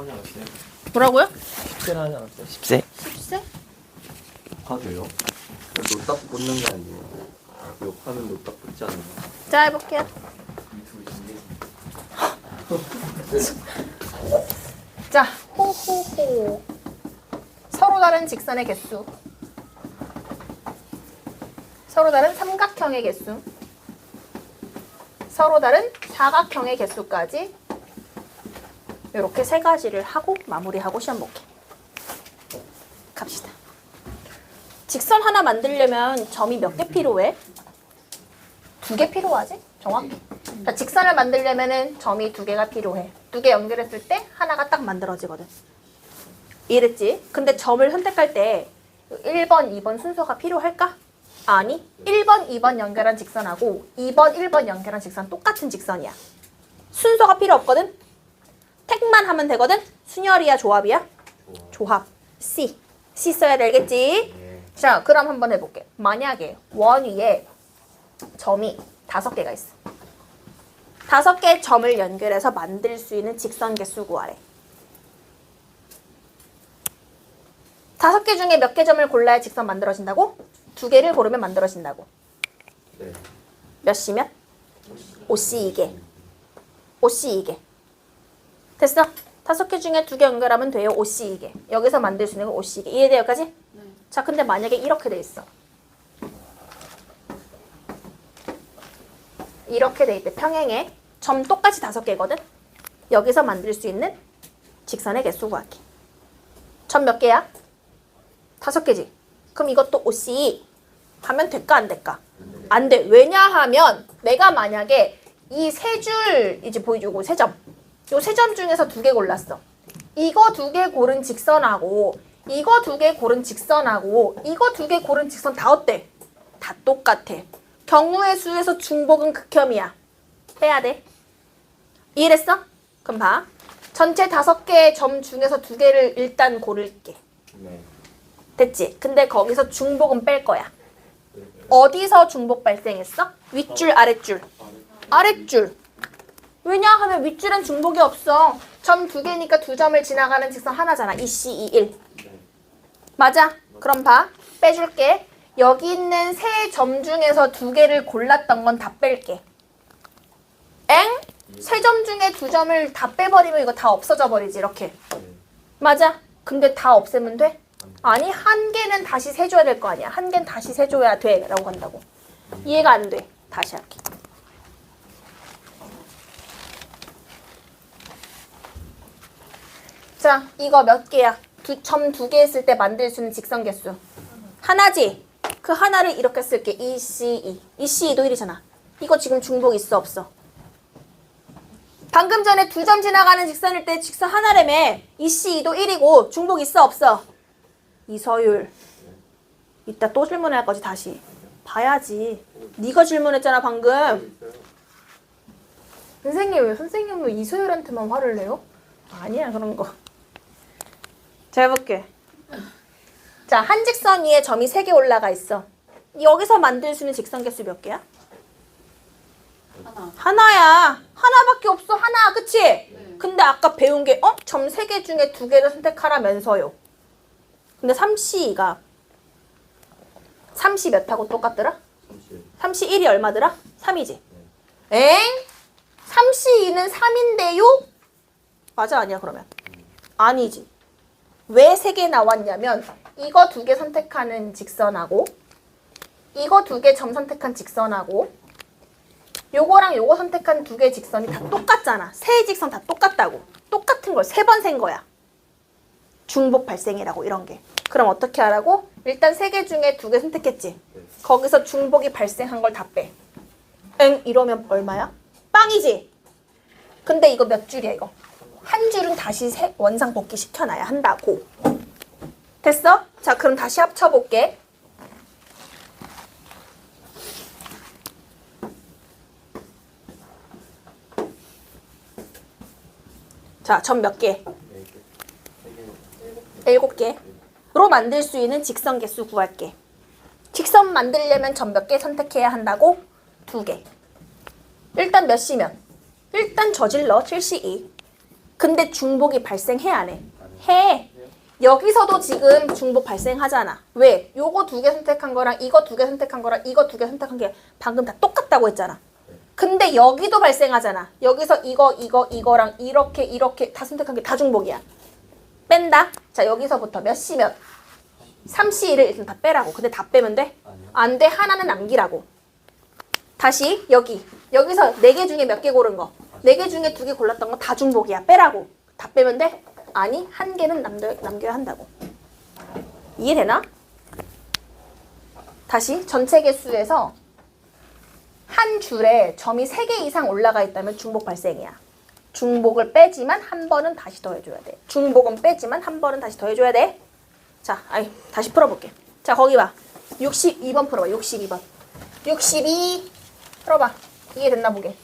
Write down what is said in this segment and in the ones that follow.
하지 않았어요? 뭐라고요? 10세를 하지 않았어요? 10세? 10세? 아 그래요? 노딱 붙는 게 아니에요 욕하면 노딱 붙지 않나요? 자 해볼게요. 자 호호호 서로 다른 직선의 개수 서로 다른 삼각형의 개수 서로 다른 사각형의 개수까지 이렇게 세 가지를 하고 마무리하고 시험 볼게 갑시다 직선 하나 만들려면 점이 몇 개 필요해? 두 개 필요하지? 정확히. 자, 직선을 만들려면은 점이 두 개가 필요해. 두 개 연결했을 때 하나가 딱 만들어지거든. 이해됐지? 근데 점을 선택할 때 1번, 2번 순서가 필요할까? 아니. 1번, 2번 연결한 직선하고 2번, 1번 연결한 직선 똑같은 직선이야. 순서가 필요 없거든? 택만 하면 되거든? 순열이야, 조합이야? 조합. C. C 써야 되겠지? 자, 그럼 한번 해볼게. 만약에 원 위에 점이 다섯 개가 있어. 다섯 개의 점을 연결해서 만들 수 있는 직선 개수 구하래. 다섯 개 중에 몇 개 점을 골라야 직선 만들어진다고? 두 개를 고르면 만들어진다고. 네몇 C면? 5C 2개. 5C 2개. 됐어? 다섯 개 중에 두 개 연결하면 돼요. 5C 2개. 여기서 만들 수 있는 건 5C 2개. 이해돼 여기까지? 자, 근데 만약에 이렇게 돼 있어. 이렇게 돼 있대. 평행에 점 똑같이 다섯 개거든. 여기서 만들 수 있는 직선의 개수 구하기. 점 몇 개야? 다섯 개지. 그럼 이것도 OC 하면 될까 안 될까? 안 돼. 왜냐하면 내가 만약에 이 세 줄 이제 보여주고 세 점. 요 세 점 중에서 두 개 골랐어. 이거 두 개 고른 직선하고 이거 두 개 고른 직선하고 이거 두 개 고른 직선 다 어때? 다 똑같아. 경우의 수에서 중복은 극혐이야. 해야 돼. 이해됐어? 그럼 봐. 전체 다섯 개의 점 중에서 두 개를 일단 고를게. 네. 됐지? 근데 거기서 중복은 뺄 거야. 어디서 중복 발생했어? 윗줄, 아랫줄. 아랫줄. 왜냐하면 윗줄엔 중복이 없어. 점 두 개니까 두 점을 지나가는 직선 하나잖아. 2C, 2, 1. 맞아. 그럼 봐. 빼줄게. 여기 있는 세 점 중에서 두 개를 골랐던 건 다 뺄게. 엥? 세 점 중에 두 점을 다 빼버리면 이거 다 없어져 버리지, 이렇게. 맞아. 근데 다 없애면 돼? 아니, 한 개는 다시 세줘야 될 거 아니야. 한 개는 다시 세줘야 돼. 라고 한다고. 이해가 안 돼. 다시 할게. 자, 이거 몇 개야? 두, 점 두 개 했을 때 만들 수 있는 직선 개수. 하나지? 그 하나를 이렇게 쓸게. 2C2. 2C2도 1이잖아. 이거 지금 중복 있어, 없어? 방금 전에 두 점 지나가는 직선일 때 직선 하나라며 2C2도 1이고 중복 있어, 없어? 이서율. 이따 또 질문할 거지, 다시. 봐야지. 네가 질문했잖아, 방금. 선생님, 왜 선생님 왜 이소율한테만 화를 내요? 아니야, 그런 거. 자, 해볼게. 자, 한 직선 위에 점이 3개 올라가 있어. 여기서 만들 수 있는 직선 개수 몇 개야? 하나. 하나야. 하나밖에 없어, 하나. 그치? 근데 아까 배운 게, 어? 점 3개 중에 2개를 선택하라면서요. 근데 3C가 30 몇하고 똑같더라? 30 3C1이 얼마더라? 3이지. 엥? 3C2는 3인데요? 맞아 아니야 그러면? 아니지. 왜 세 개 나왔냐면 이거 두 개 선택하는 직선하고 이거 두 개 점 선택한 직선하고 요거랑 요거 선택한 두 개 직선이 다 똑같잖아. 세 직선 다 똑같다고. 똑같은 걸 세 번 센 거야. 중복 발생이라고 이런 게. 그럼 어떻게 하라고? 일단 세 개 중에 두 개 선택했지. 거기서 중복이 발생한 걸 다 빼. 엥 이러면 얼마야? 빵이지. 근데 이거 몇 줄이야 이거? 한 줄은 다시 세, 원상 복귀 시켜놔야 한다고. 됐어? 자 그럼 다시 합쳐볼게. 자, 점 몇 개? 일곱 개로 만들 수 있는 직선 개수 구할게. 직선 만들려면 점 몇 개 선택해야 한다고? 두 개. 일단 몇 시면? 일단 저질러 7시 2. 근데 중복이 발생해 안 해? 해. 여기서도 지금 중복 발생하잖아. 왜? 요거 두 개 선택한 거랑 이거 두 개 선택한 거랑 이거 두 개 선택한 게 방금 다 똑같다고 했잖아. 근데 여기도 발생하잖아. 여기서 이거 이거 이거랑 이렇게 이렇게 다 선택한 게 다 중복이야. 뺀다. 자 여기서부터 몇 시 몇? 3시 1을 일단 다 빼라고. 근데 다 빼면 돼? 안 돼. 하나는 남기라고. 다시 여기. 여기서 네 개 중에 몇 개 고른 거. 네 개 중에 두 개 골랐던 거 다 중복이야. 빼라고. 다 빼면 돼? 아니, 한 개는 남겨, 남겨야 한다고. 이해되나? 다시 전체 개수에서 한 줄에 점이 세 개 이상 올라가 있다면 중복 발생이야. 중복을 빼지만 한 번은 다시 더해줘야 돼. 중복은 빼지만 한 번은 다시 더해줘야 돼. 자, 아이, 다시 풀어볼게. 자, 거기 봐. 62번 풀어봐. 62번. 62 풀어봐. 이해됐나 보게.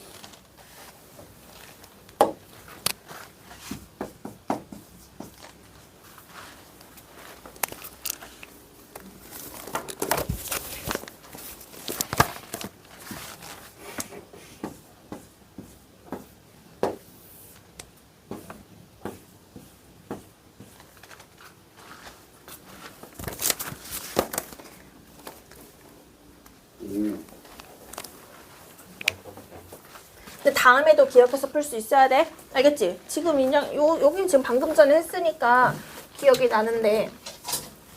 근데 다음에도 기억해서 풀 수 있어야 돼. 알겠지? 지금 인정, 요, 여기 지금 방금 전에 했으니까 기억이 나는데.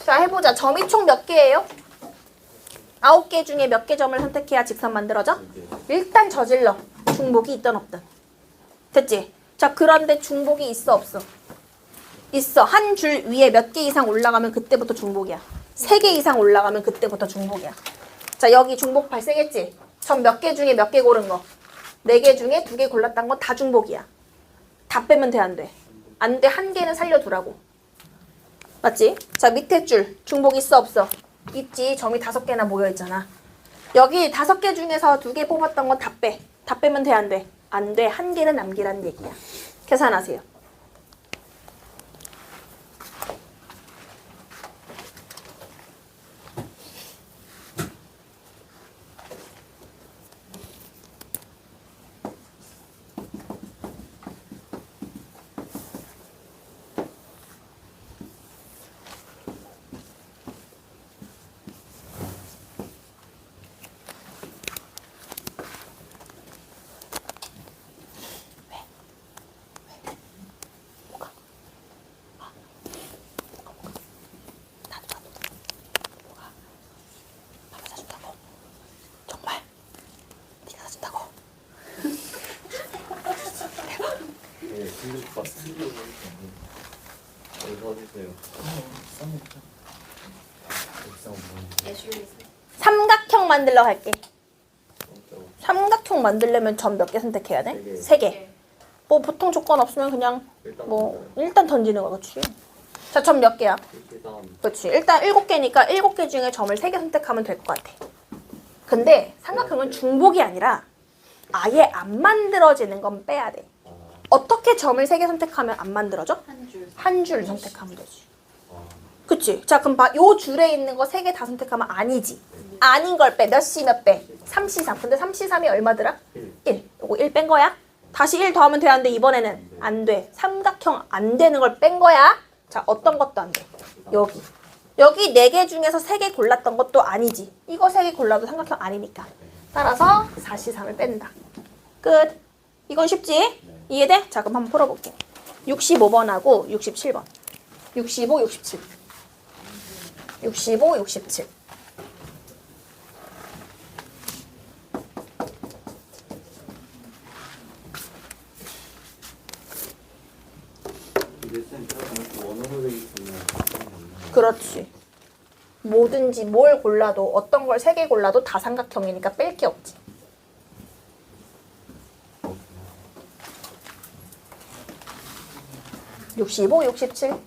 자, 해보자. 점이 총 몇 개예요? 아홉 개 중에 몇 개 점을 선택해야 직선 만들어져? 일단 저질러. 중복이 있든 없든. 됐지? 자, 그런데 중복이 있어, 없어? 있어. 한 줄 위에 몇 개 이상 올라가면 그때부터 중복이야. 세 개 이상 올라가면 그때부터 중복이야. 자, 여기 중복 발생했지? 점 몇 개 중에 몇 개 고른 거. 네 개 중에 두 개 골랐던 건 다 중복이야. 다 빼면 돼, 안 돼? 안 돼, 한 개는 살려두라고. 맞지? 자, 밑에 줄. 중복 있어, 없어? 있지. 점이 다섯 개나 모여있잖아. 여기 다섯 개 중에서 두 개 뽑았던 건 다 빼. 다 빼면 돼, 안 돼? 안 돼. 한 개는 남기라는 얘기야. 계산하세요. 밥을 사준다고? 정말? 네가 사준다고? 네, 근데 봤습니다. 어디 어디세요? 삼각형 만들러 갈게. 삼각형 만들려면 점 몇 개 선택해야 세 돼? 개. 세 개. 뭐 보통 조건 없으면 그냥 일단 뭐 일단 던지는 거 그렇지. 자, 점 몇 개야? 그렇지. 일단 일곱 개니까 일곱 개 중에 점을 세 개 선택하면 될 것 같아. 근데 삼각형은 중복이 아니라 아예 안 만들어지는 건 빼야 돼. 아, 어떻게 점을 세 개 선택하면 안 만들어져? 한 줄. 한 줄 선택하면 되지. 아, 그치? 자, 그럼 봐. 요 줄에 있는 거 세 개 다 선택하면 아니지. 아닌 걸 빼. 몇 시몇 배? 3시 3. 근데 3시 3이 얼마더라? 일. 1. 요거 1 뺀 거야? 다시 1 더하면 되는데 이번에는 안 돼. 삼각형 안 되는 걸 뺀 거야. 자, 어떤 것도 안 돼. 여기. 여기 4개 중에서 3개 골랐던 것도 아니지. 이거 3개 골라도 삼각형 아니니까. 따라서 4시 3을 뺀다. 끝. 이건 쉽지? 이해돼? 자, 그럼 한번 풀어볼게. 65번하고 67번. 65, 67. 65, 67. 이게 쌤 제가 원어로 돼 있으면 그렇지. 뭐든지 뭘 골라도 어떤 걸 세 개 골라도 다 삼각형이니까 뺄 게 없지. 65, 67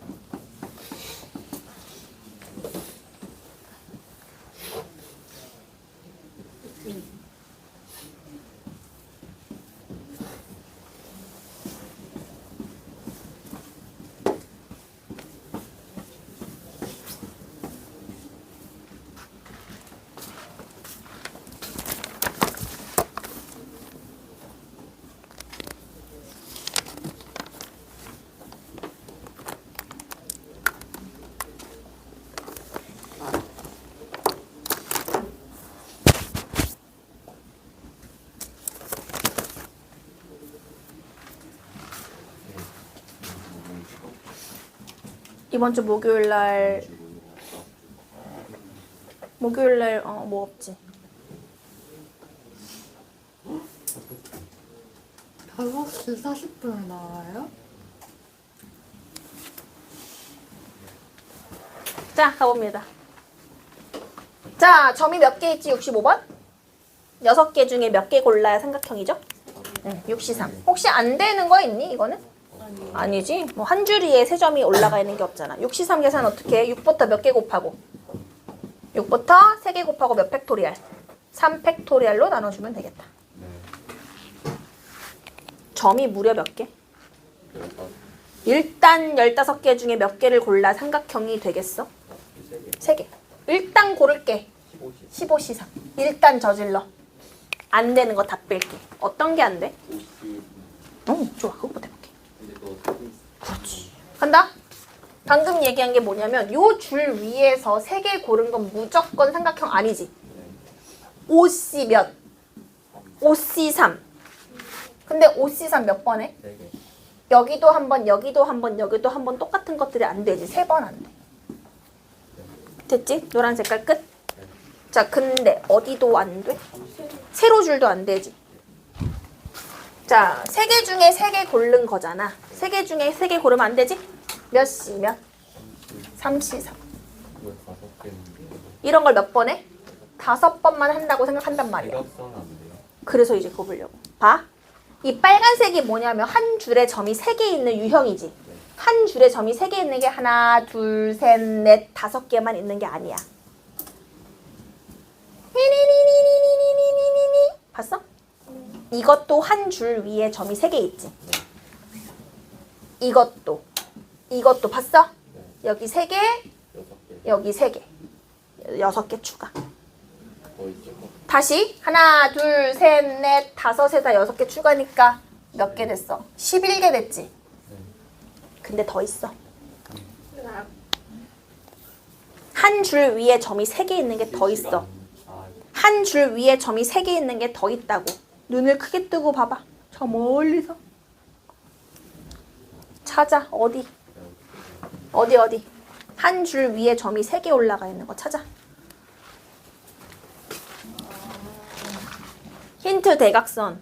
이번 주 목요일 날 목요일 날어뭐 없지. 5시 40분에 나와요? 자, 가봅니다. 자, 점이 몇 개 있지? 65번? 6개 중에 몇 개 골라야 삼각형이죠? 응, 63. 혹시 안 되는 거 있니, 이거는? 아니지. 뭐 한 줄이에 세 점이 올라가 있는 게 없잖아. 63 계산 어떻게 해? 6부터 몇 개 곱하고? 6부터 3개 곱하고 몇 팩토리알? 3 팩토리알로 나눠주면 되겠다. 점이 무려 몇 개? 일단 15개 중에 몇 개를 골라 삼각형이 되겠어? 3개. 일단 고를게. 15, 13. 일단 저질러. 안 되는 거 다 뺄게. 어떤 게 안 돼? 어, 좋아. 해볼게. 그렇지. 간다. 방금 얘기한 게 뭐냐면 요 줄 위에서 세 개 고른 건 무조건 삼각형 아니지. OC 몇? OC 3. 근데 OC 3 몇 번 해? 여기도 한 번, 여기도 한 번, 여기도 한 번 똑같은 것들이 안 되지. 세 번 안 돼. 됐지? 노란 색깔 끝. 자, 근데 어디도 안 돼? 세로 줄도 안 되지. 자, 세 개 중에 세 개 고른 거잖아. 세 개 중에 세 개 고르면 안 되지? 몇 시, 몇? 3시, 3. 이런 걸 몇 번 해? 다섯 번만 한다고 생각한단 말이야. 그래서 이제 그거 보려고. 봐. 이 빨간색이 뭐냐면 한 줄에 점이 세 개 있는 유형이지. 한 줄에 점이 세 개 있는 게 하나, 둘, 셋, 넷, 다섯 개만 있는 게 아니야. 니니니니니니니니니니. 봤어? 이것도 한 줄 위에 점이 세 개 있지. 이것도. 이것도 봤어? 여기 세 개. 여기 세 개. 여섯 개 추가. 더 있죠? 다시 하나 둘 셋 넷 다섯에다 여섯 개 추가니까 몇 개 됐어? 11개 됐지? 근데 더 있어 한 줄 위에 점이 세 개 있는 게 더 있어 아, 한줄 위에 점이 세 개 있는 게 더 있다고 눈을 크게 뜨고 봐봐 저 멀리서 찾아 어디 어디 어디 한 줄 위에 점이 세개 올라가 있는 거 찾아 힌트 대각선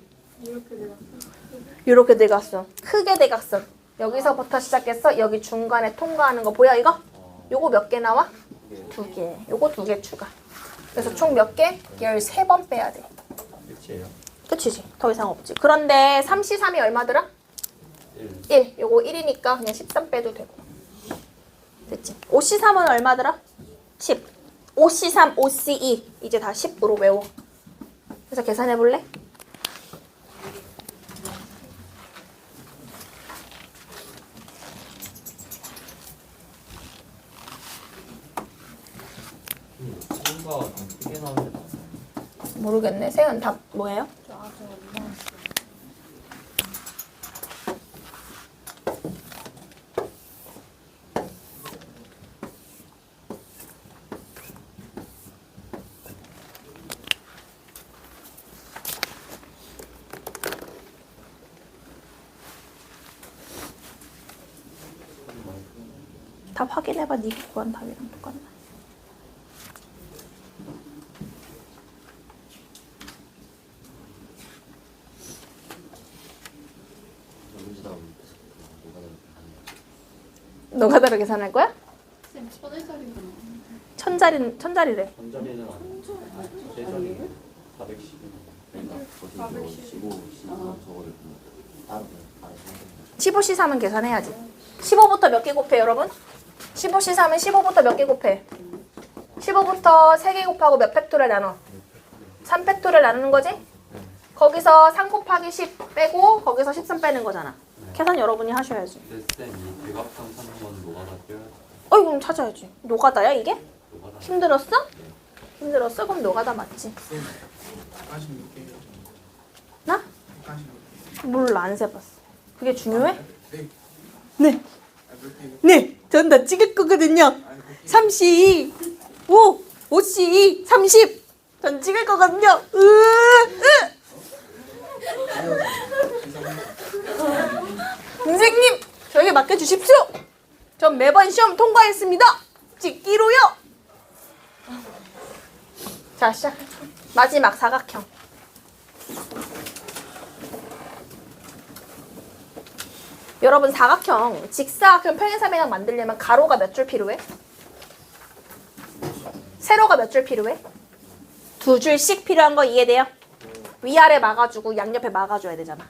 이렇게 대각선 크게 대각선 여기서부터 시작해서 여기 중간에 통과하는 거 보여 이거? 요거 몇 개 나와? 두 개. 요거 두 개 추가. 그래서 총 몇 개? 13번 빼야 돼. 끝이에요? 끝이지. 더 이상 없지. 그런데 3 c 3이 얼마더라? 1. 1. 요거 1이니까 그냥 13 빼도 되고. 됐지. 5C3은 얼마더라? 10. 5C3, 5C2. 이제 다 10으로 외워. 그래서 계산해 볼래? 나아요. 모르겠네. 세은 답 뭐예요? 답 확인해봐. 네가 구한 답이랑 똑같나? 나오는 노가다로 계산할 거야? 쌤, 나와. 천자리 천자리래. 전자리는 자리 410. 그러니까 거기 15, 15 저거를 따로 따로 15C 3은 계산해야지. 15부터 몇 개 곱해 여러분? 15C 3은 15부터 몇 개 곱해? 15부터 3개 곱하고 몇 팩토를 나눠? 3팩토를 나누는 거지? 거기서 3 곱하기 10 빼고 거기서 13 빼는 거잖아. 계산 여러분이 하셔야지. 쌤이 대각선 노가다 어이 그럼 찾아야지. 노가다야 이게? 힘들었어? 힘들었어? 그럼 노가다 맞지. 나? 몰라 안 세봤어. 그게 중요해? 네. 네. 전 다 찍을 거거든요. 아니, 몇 개? 32, 5, 5C2, 30. 전 찍을 거거든요. 으, 으. 선생님, 저에게 맡겨주십시오. 전 매번 시험 통과했습니다. 찍기로요. 자, 시작. 마지막 사각형. 여러분 사각형, 직사각형 평행사면형 만들려면 가로가 몇 줄 필요해? 세로가 몇 줄 필요해? 두 줄씩 필요한 거 이해돼요? 위아래 막아주고 양옆에 막아줘야 되잖아.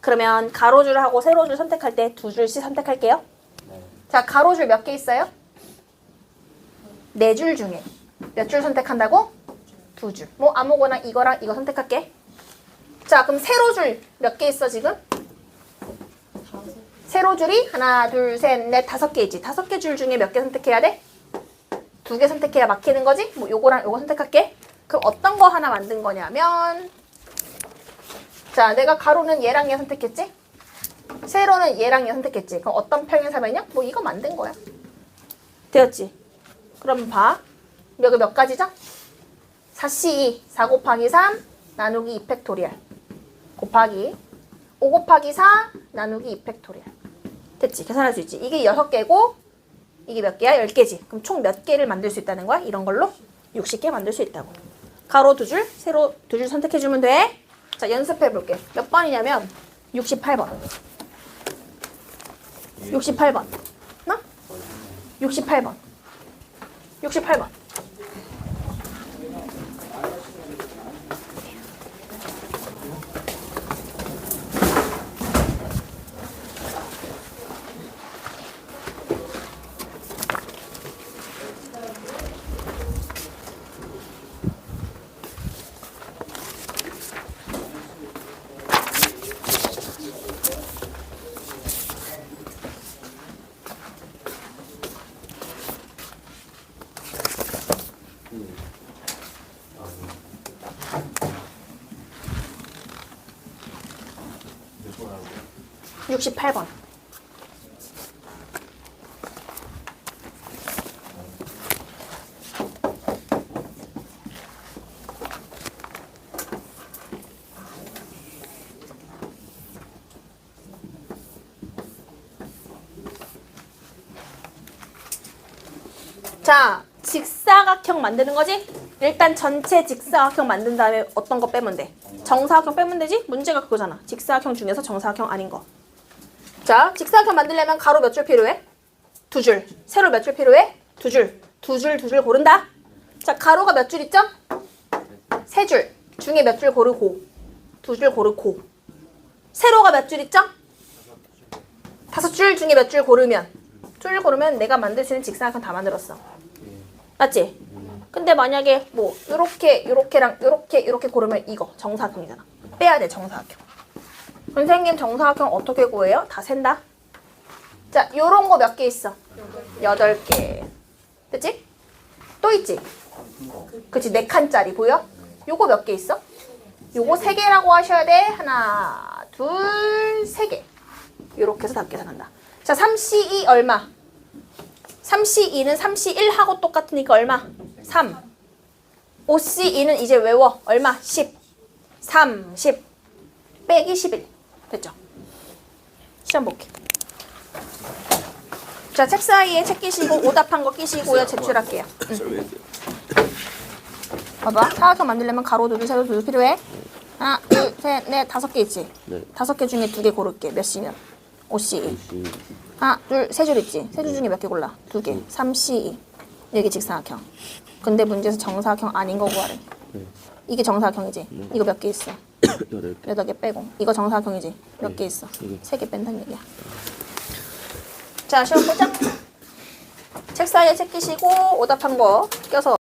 그러면 가로줄 하고 세로줄 선택할 때 두 줄씩 선택할게요. 네. 자, 가로줄 몇 개 있어요? 네 줄 중에 몇 줄 선택한다고? 두 줄. 뭐 아무거나 이거랑 이거 선택할게. 자, 그럼 세로줄 몇 개 있어 지금? 세로 줄이 하나, 둘, 셋, 넷, 다섯 개 있지. 다섯 개 줄 중에 몇 개 선택해야 돼? 두 개 선택해야 막히는 거지? 뭐 요거랑 요거 선택할게. 그럼 어떤 거 하나 만든 거냐면 자, 내가 가로는 얘랑 얘 선택했지? 세로는 얘랑 얘 선택했지. 그럼 어떤 평행사면이야? 뭐 이거 만든 거야. 되었지? 그럼 봐. 여기 몇 가지죠? 4C 4 곱하기 3 나누기 2팩토리얼 곱하기 5 곱하기 4 나누기 2팩토리얼 됐지? 계산할 수 있지? 이게 6개고 이게 몇 개야? 10개지. 그럼 총 몇 개를 만들 수 있다는 거야? 이런 걸로 60개 만들 수 있다고. 가로 두 줄, 세로 두 줄 선택해 주면 돼. 자, 연습해 볼게. 몇 번이냐면 68번. 68번. 나? 68번. 68번. 68번. 자, 직사각형 만드는 거지? 일단 전체 직사각형 만든 다음에 어떤 거 빼면 돼? 정사각형 빼면 되지? 문제가 그거잖아. 직사각형 중에서 정사각형 아닌 거. 자, 직사각형 만들려면 가로 몇 줄 필요해? 두 줄. 세로 몇 줄 필요해? 두 줄. 두 줄, 두 줄 고른다. 자, 가로가 몇 줄 있죠? 세 줄. 중에 몇 줄 고르고. 두 줄 고르고. 세로가 몇 줄 있죠? 다섯 줄 중에 몇 줄 고르면. 줄 고르면 내가 만들 수 있는 직사각형 다 만들었어. 맞지? 근데 만약에 뭐 요렇게 요렇게랑 요렇게 요렇게 고르면 이거 정사각형이잖아. 빼야 돼 정사각형. 선생님 정사각형 어떻게 구해요? 다 센다. 자, 요런 거 몇 개 있어? 여덟 개. 됐지? 또 있지? 그치, 네 칸짜리 보여? 요거 몇 개 있어? 요거 세 개라고 하셔야 돼. 하나, 둘, 세 개. 요렇게 해서 다 계산한다. 자, 3C2 얼마? 3C2는 3C1하고 똑같으니까 얼마? 3. 5C2는 이제 외워. 얼마? 10. 3, 10. 빼기 11. 됐죠? 시험 볼게. 자, 책 사이에 책 끼시고 오답한 거 끼시고요. 제출할게요. 봐봐. 사각형 만들려면 가로 두 줄, 세로 두줄 필요해. 하나, 둘, 셋, 넷, 다섯 개 있지? 네. 다섯 개 중에 두 개 고를게. 몇 C면? 5C. 시. 하나, 둘, 세 줄 있지? 세 줄 중에 몇 개 골라? 두 개. 3C. 여기 직사각형. 근데 문제에서 정사각형 아닌 거 구하래. 네. 이게 정사각형이지? 이거 몇 개 있어? 여덟 개. 여덟 개 빼고. 이거 정사각형이지? 몇 개 있어? 네. 세개 뺀다는 얘기야. 자, 시험 보자. 책 사이에 책 끼시고 오답한 거 껴서